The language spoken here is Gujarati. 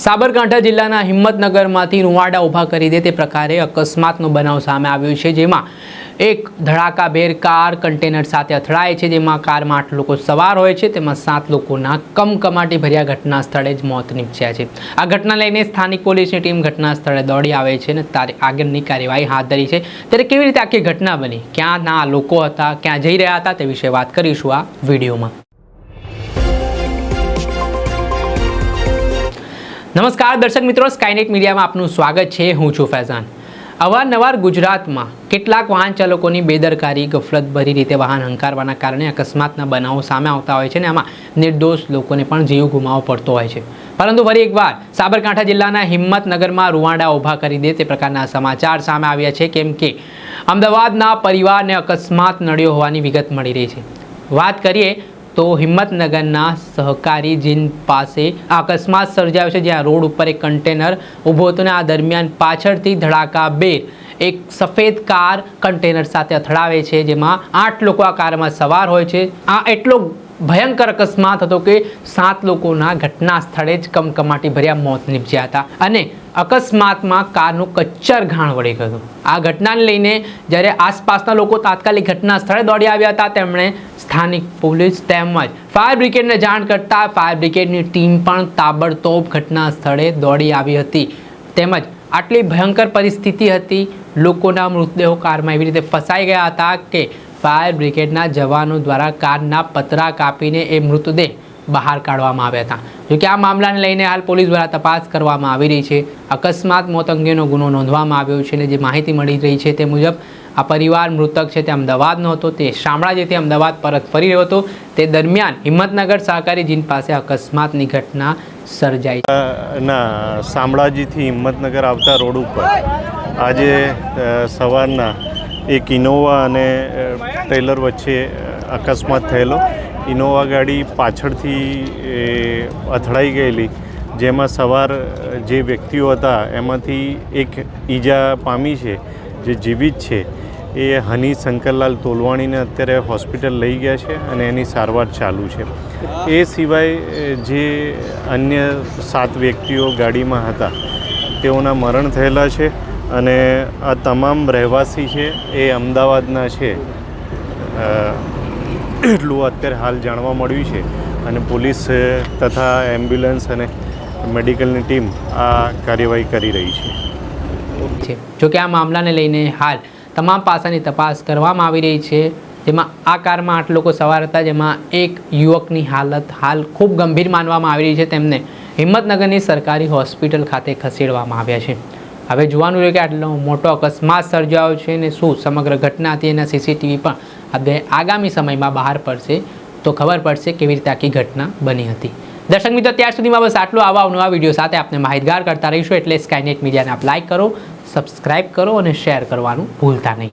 સાબરકાંઠા જિલ્લાના હિંમતનગરમાંથી રૂવાડા ઊભા કરી દે તે પ્રકારે અકસ્માતનો બનાવ સામે આવ્યો છે, જેમાં એક ધડાકાભેર કાર, કન્ટેનર સાથે અથડાય છે, જેમાં કારમાં આઠ લોકો સવાર હોય છે, તેમાં સાત લોકોના કમકમાટી ભર્યા ઘટના સ્થળે જ મોત નીપજ્યા છે. આ ઘટના લઈને સ્થાનિક પોલીસની ટીમ ઘટના સ્થળે દોડી આવે છે અને તારે આગળની કાર્યવાહી હાથ ધરી છે. ત્યારે કેવી રીતે આખી ઘટના બની? ક્યાં ના લોકો હતા, ક્યાં જઈ રહ્યા હતા તે વિશે વાત કરીશું આ વિડીયોમાં. નમસ્કાર દર્શક મિત્રો સ્કાયનેટ મીડિયામાં આપનું સ્વાગત છે. હું છું ફૈઝાન. અવારનવાર ગુજરાતમાં કેટલાક વાહન ચાલકોની બેદરકારી, ગફલતભરી રીતે વાહન હંકારવાના કારણે અકસ્માતના બનાવો સામે આવતા હોય છે અને આમાં નિર્દોષ લોકોને પણ જીવ ગુમાવવો પડતો હોય છે. પરંતુ ફરી એકવાર, સાબરકાંઠા જિલ્લાના હિંમતનગરમાં રૂવાડા ઊભા કરી દે તે પ્રકારના સમાચાર સામે આવ્યા છે. કેમ કે અમદાવાદના પરિવારને અકસ્માત નડ્યો હોવાની વિગત મળી રહી છે. વાત કરીએ તો હિંમતનગરના સહકારી જીન પાસે અકસ્માત સર્જાયો છે, જ્યાં રોડ ઉપર એક કન્ટેનર ઊભો હતો અને આ દરમિયાન પાછળથી ધડાકા બે. એક સફેદ કાર કન્ટેનર સાથે અથડાવે છે, જેમાં આઠ લોકો આ કારમાં સવાર હોય છે. આ એટલો ભયંકર અકસ્માત હતો કે સાત લોકોના ઘટના સ્થળે જ કમકમાટી ભર્યા મોત નીપજ્યા હતા. અને અકસ્માતમાં કારનું કચ્ચર ઘાણ વળી ગયું આ ઘટનાને લઈને જ્યારે આસપાસના લોકો તાત્કાલિક ઘટના સ્થળે દોડી આવ્યા હતા, તેમણે સ્થાનિક પોલીસ તેમજ ફાયર બ્રિગેડને જાણ કરતા ફાયર બ્રિગેડની ટીમ પણ તાબડતોબ ઘટના સ્થળે દોડી આવી હતી. તેમજ આટલી ભયંકર પરિસ્થિતિ હતી, લોકોના મૃતદેહો કારમાં એવી રીતે ફસાઈ ગયા હતા કે ફાયર બ્રિગેડના જવાનો દ્વારા કારના પતરા કાપીને એ મૃતદેહ બહાર કાઢવામાં આવ્યા હતા. જોકે આ મામલાને લઈને હાલ પોલીસ દ્વારા તપાસ કરવામાં આવી રહી છે. અકસ્માત મોત અંગેનો ગુનો નોંધવામાં આવ્યો છે અને જે માહિતી મળી રહી છે તે મુજબ આ પરિવાર મૃતક છે તે અમદાવાદનો હતો. તે શામળાજીથી અમદાવાદ પરત ફરી રહ્યો હતો. તે દરમિયાન હિંમતનગર સહકારી જીન પાસે અકસ્માતની ઘટના સર્જાઈ. ના, શામળાજીથી હિંમતનગર આવતા રોડ ઉપર. આજે સવારના એક ઇનોવા અને ટ્રેલર વચ્ચે અકસ્માત થયેલો. ઇનોવા ગાડી પાછળથી અથડાઈ ગયેલી. જેમાં સવાર જે વ્યક્તિઓ હતા, એમાંથી એક ઈજા પામી છે, જે જીવિત છે, એ હની શંકરલાલ તોલવાણીને અત્યારે હોસ્પિટલ લઈ ગયા છે અને એની સારવાર ચાલુ છે. એ સિવાય જે અન્ય સાત વ્યક્તિઓ ગાડીમાં હતા, તેઓના મરણ થયેલા છે. અને આ તમામ રહેવાસી છે, એ અમદાવાદના છે. એટલું અત્યારે હાલ જાણવા મળ્યું છે. અને પોલીસ તથા એમ્બ્યુલન્સ અને મેડિકલની ટીમ આ કાર્યવાહી કરી રહી છે. જોકે આ મામલાને લઈને હાલ તમામ પાસાની તપાસ કરવામાં આવી રહી છે. જેમાં આ કારમાં આઠ લોકો સવાર હતા, જેમાં એક યુવકની હાલત હાલ ખૂબ ગંભીર માનવામાં આવી રહી છે. તેમને હિંમતનગરની સરકારી હોસ્પિટલ ખાતે ખસેડવામાં આવ્યા છે. હવે જોવાનું રહ્યું કે આટલો મોટો અકસ્માત સર્જાયો છે ને શું સમગ્ર ઘટના હતી એના સીસીટીવી પણ હવે આગામી સમયમાં બહાર પડશે, તો ખબર પડશે કેવી રીતે આખી ઘટના બની હતી. દર્શક મિત્રો, ત્યાર સુધીમાં બસ આટલો આવા નવા વીડિયો સાથે આપણે માહિતગાર કરતા રહીશું. એટલે સ્કાયનેટ મીડિયાને આપ લાઇક કરો સબસ્ક્રાઇબ કરો અને શેર કરવાનું ભૂલતા નહીં.